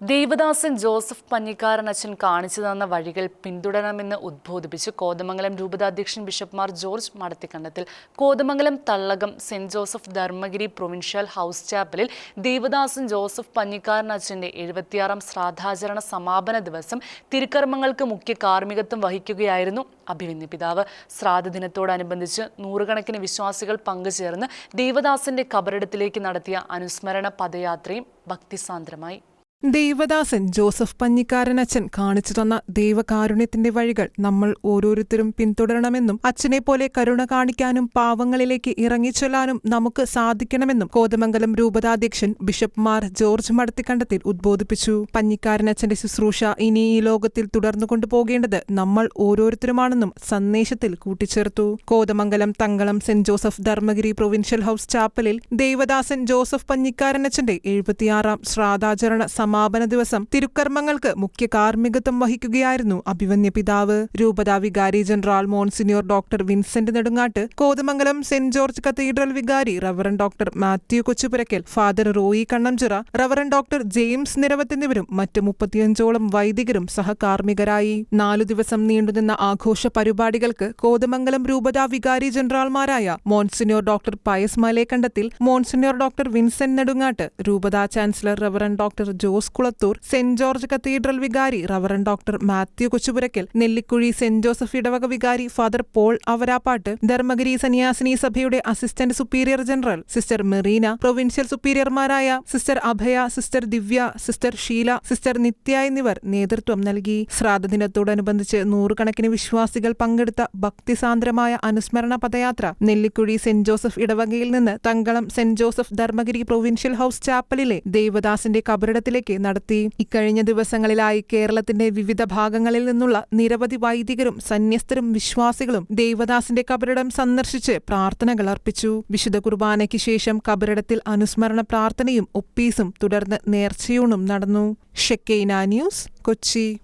Devadasan Joseph Panjikkaran അച്ഛൻ കാണിച്ചു തന്ന വഴികൾ പിന്തുടരണമെന്ന് ഉദ്ബോധിപ്പിച്ച് കോതമംഗലം രൂപതാധ്യക്ഷൻ ബിഷപ്പ്മാർ George Madathikandathil. Kothamangalam Thallakam saint Joseph Dharmagiri provincial house ചാപ്പലിൽ Devadasan Joseph Panjikkaran അച്ഛന്റെ എഴുപത്തിയാറാം ശ്രാദ്ധാചരണ സമാപന ദിവസം തിരുക്കർമ്മങ്ങൾക്ക് മുഖ്യ കാർമ്മികത്വം വഹിക്കുകയായിരുന്നു അഭിമന്യ പിതാവ്. ശ്രാദ്ധ ദിനത്തോടനുബന്ധിച്ച് നൂറുകണക്കിന് വിശ്വാസികൾ പങ്കുചേർന്ന് ദേവദാസന്റെ കബറിടത്തിലേക്ക് നടത്തിയ അനുസ്മരണ പദയാത്രയും ഭക്തിസാന്ദ്രമായി. ദേവദാസൻ ജോസഫ് പഞ്ഞിക്കാരനച്ഛൻ കാണിച്ചു തന്ന ദൈവകാരുണ്യത്തിന്റെ വഴികൾ നമ്മൾ ഓരോരുത്തരും പിന്തുടരണമെന്നും അച്ഛനെ പോലെ കരുണ കാണിക്കാനും പാവങ്ങളിലേക്ക് ഇറങ്ങിച്ചൊല്ലാനും നമുക്ക് സാധിക്കണമെന്നും കോതമംഗലം രൂപതാധ്യക്ഷൻ ബിഷപ്പ് മാർ ജോർജ് മടത്തിക്കണ്ടത്തിൽ ഉദ്ബോധിപ്പിച്ചു. പഞ്ഞിക്കാരനച്ഛന്റെ ശുശ്രൂഷ ഇനി ഈ ലോകത്തിൽ തുടർന്നു കൊണ്ടുപോകേണ്ടത് നമ്മൾ ഓരോരുത്തരുമാണെന്നും സന്ദേശത്തിൽ കൂട്ടിച്ചേർത്തു. Kothamangalam Thankalam saint Joseph Dharmagiri provincial house ചാപ്പലിൽ Devadasan Joseph പഞ്ഞിക്കാരനച്ഛന്റെ എഴുപത്തിയാറാം ശ്രാദ്ധാചരണ സമാപന ദിവസം തിരുക്കർമ്മങ്ങൾക്ക് മുഖ്യ കാർമ്മികത്വം വഹിക്കുകയായിരുന്നു അഭിവന്യ പിതാവ്. രൂപതാ വികാരി general monsignor doctor Vincent Nedungattu Kothamangalam saint George cathedral വികാരി reverend doctor Mathew Kochupurackal father Roy Kannamchira reverend doctor James Niravath എന്നിവരും മറ്റ് മുപ്പത്തിയഞ്ചോളം വൈദികരും സഹകാർമ്മികരായി. നാലു ദിവസം നീണ്ടുനിന്ന ആഘോഷ പരിപാടികൾക്ക് കോതമംഗലം രൂപതാ വികാരി ജനറൽമാരായ monsignor doctor Pius Malekandathil monsignor doctor Vincent Nedungattu രൂപതാ chancellor reverend doctor Jose Kulathur saint George cathedral വികാരി reverend doctor Mathew Kochupurackal Nellikuzhi saint Joseph ഇടവക വികാരി ഫാദർ പോൾ അവരാപ്പാട്ട് ധർമ്മഗിരി സന്യാസിനി സഭയുടെ assistant superior general sister Marina provincial സുപ്പീരിയർമാരായ sister Abhaya sister Divya sister Sheela sister Nitya എന്നിവർ നേതൃത്വം നൽകി. ശ്രാദ്ധ ദിനത്തോടനുബന്ധിച്ച് നൂറുകണക്കിന് വിശ്വാസികൾ പങ്കെടുത്ത ഭക്തിസാന്ദ്രമായ അനുസ്മരണ പദയാത്ര നെല്ലിക്കുഴി സെന്റ് ജോസഫ് ഇടവകയിൽ നിന്ന് Thankalam saint Joseph Dharmagiri provincial house ചാപ്പലിലെ ദേവദാസിന്റെ കബറിടത്തിലേക്ക് നടത്തി. ഇക്കഴിഞ്ഞ ദിവസങ്ങളിലായി കേരളത്തിന്റെ വിവിധ ഭാഗങ്ങളിൽ നിന്നുള്ള നിരവധി വൈദികരും സന്യസ്തരും വിശ്വാസികളും ദേവദാസിന്റെ കബറിടം സന്ദർശിച്ച് പ്രാർത്ഥനകൾ അർപ്പിച്ചു. വിശുദ്ധ കുർബാനയ്ക്ക് ശേഷം കബറിടത്തിൽ അനുസ്മരണ പ്രാർത്ഥനയും ഒപ്പീസും തുടർന്ന് നേർച്ചയൂണും നടന്നു. Shekinah news Kochi.